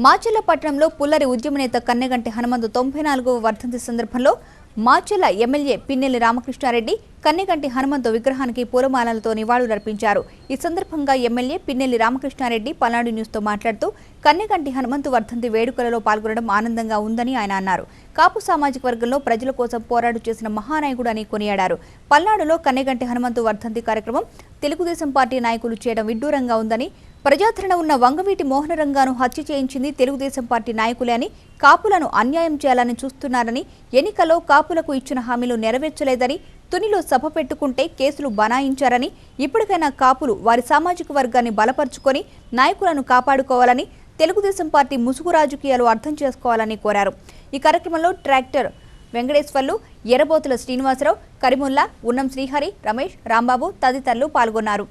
మాచెల్ల పట్టణంలో పుల్లరి ఉద్యమ నేత కన్నెగంటి హనుమంతు తొంభై నాలుగవ వర్ధంతి సందర్భంలో మాచెల్ల ఎమ్మెల్యే పిన్నెల్లి రామకృష్ణారెడ్డి కన్నెగంటి హనుమంతు విగ్రహానికి పూలమాలలతో నివాళులర్పించారు. ఈ సందర్భంగా ఎమ్మెల్యే పిన్నెల్లి రామకృష్ణారెడ్డి పల్నాడు న్యూస్తో మాట్లాడుతూ కన్నెగంటి హనుమంతు వర్ధంతి వేడుకలలో పాల్గొనడం ఆనందంగా ఉందని ఆయన అన్నారు. కాపు సామాజిక వర్గంలో ప్రజల కోసం పోరాడు చేసిన మహానాయకుడు అని కొనియాడారు. పల్నాడులో కన్నెగంటి హనుమంతు వర్ధంతి కార్యక్రమం తెలుగుదేశం పార్టీ నాయకులు చేయడం విడ్డూరంగా ఉందని ప్రజాదరణ ఉన్న వంగవీటి మోహనరంగాను హత్య చేయించింది తెలుగుదేశం పార్టీ నాయకులే అని కాపులను అన్యాయం చేయాలని చూస్తున్నారని ఎన్నికలో కాపులకు ఇచ్చిన హామీలు నెరవేర్చలేదని తునిలో సభ పెట్టుకుంటే కేసులు బనాయించారని ఇప్పటికైనా కాపులు వారి సామాజిక వర్గాన్ని బలపరుచుకొని నాయకులను కాపాడుకోవాలని తెలుగుదేశం పార్టీ ముసుగు రాజకీయాలు అర్థం చేసుకోవాలని కోరారు. ఈ కార్యక్రమంలో ట్రాక్టర్ వెంకటేశ్వర్లు ఎర్రబోతుల శ్రీనివాసరావు కరిముల్లా ఉన్నం శ్రీహరి రమేష్ రాంబాబు తదితరులు పాల్గొన్నారు.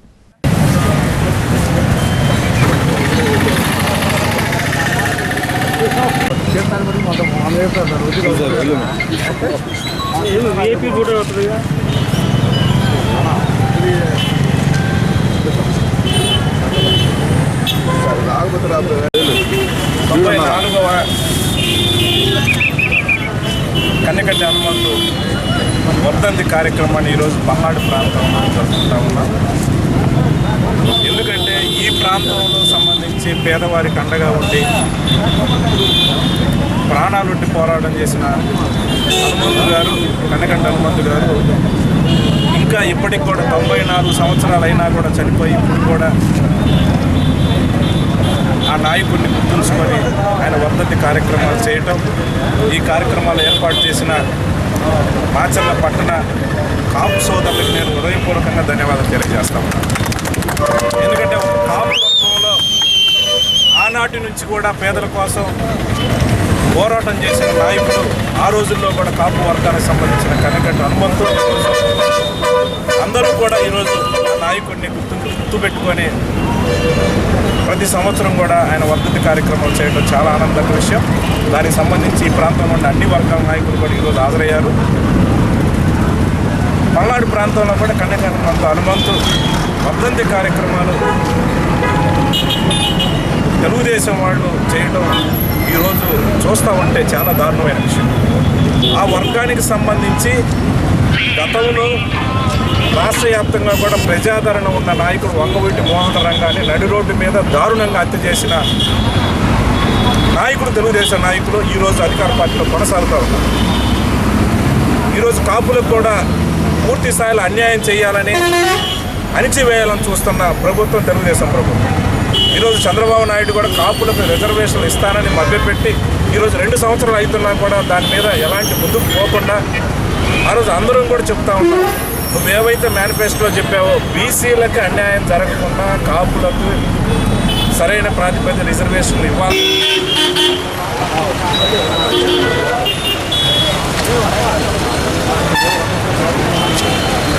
విఐపీ ఫోటో వస్తుందిగా తొంభై నాలుగవ కన్నెకట్టి హనుమంతు వర్ధంతి కార్యక్రమాన్ని ఈరోజు పల్నాడు ప్రాంతంలో జరుపుకుంటా ఉన్నాం. ఎందుకంటే ఈ ప్రాంతంలో సంబంధించి పేదవారికి అండగా ఉండి ప్రాణాలుంటి పోరాటం చేసిన హనుమంతు గారు కన్నకంట హనుమంతు గారు ఇంకా ఇప్పటికి కూడా తొంభై నాలుగు సంవత్సరాలు అయినా కూడా చనిపోయి ఇప్పుడు కూడా ఆ నాయకుడిని గుర్తుంచుకొని ఆయన వర్ధంతి కార్యక్రమాలు చేయటం ఈ కార్యక్రమాలు ఏర్పాటు చేసిన మాచర్ల పట్టణ కాపు సోదరులకు నేను హృదయపూర్వకంగా ధన్యవాదాలు తెలియజేస్తా ఉన్నాను. ఎందుకంటే కాపు ఈనాటి నుంచి కూడా పేదల కోసం పోరాటం చేసిన నాయకుడు ఆ రోజుల్లో కూడా కాపు వర్గానికి సంబంధించిన కనకట్టు హనుమంతుడు అందరూ కూడా ఈరోజు నాయకుడిని గుర్తు గుర్తుపెట్టుకొని ప్రతి సంవత్సరం కూడా ఆయన వర్ధంతి కార్యక్రమాలు చేయడం చాలా ఆనందకర విషయం. దానికి సంబంధించి ఈ ప్రాంతంలో ఉన్న అన్ని వర్గాల నాయకులు కూడా ఈరోజు హాజరయ్యారు. పల్నాడు ప్రాంతంలో కూడా కన్యకర్మంత హనుమంతు వర్ధంతి కార్యక్రమాలు తెలుగుదేశం వాళ్ళు చేయడం ఈరోజు చూస్తూ ఉంటే చాలా దారుణమైన విషయం. ఆ వర్గానికి సంబంధించి గతంలో రాష్ట్ర వ్యాప్తంగా కూడా ప్రజాదరణ ఉన్న నాయకుడు వంగవీటి మోహన్ రంగాన్ని నడి రోడ్డు మీద దారుణంగా హత్య చేసిన నాయకుడు తెలుగుదేశం నాయకులు ఈరోజు అధికార పార్టీలో కొనసాగుతూ ఉన్నారు. ఈరోజు కాపులకు కూడా పూర్తి స్థాయిలో అన్యాయం చేయాలని అణిచివేయాలని చూస్తున్న ప్రభుత్వం తెలుగుదేశం ప్రభుత్వం. ఈరోజు చంద్రబాబు నాయుడు కూడా కాపులకు రిజర్వేషన్లు ఇస్తానని మభ్యపెట్టి ఈరోజు రెండు సంవత్సరాలు అవుతున్నా కూడా దాని మీద ఎలాంటి ముందుకు పోకుండా ఆ రోజు అందరం కూడా చెప్తా ఉన్నాం. నువ్వేవైతే మేనిఫెస్టోలో చెప్పావో బీసీలకు అన్యాయం జరగకుండా కాపులకు సరైన ప్రాతిపదిక రిజర్వేషన్లు ఇవ్వాలి.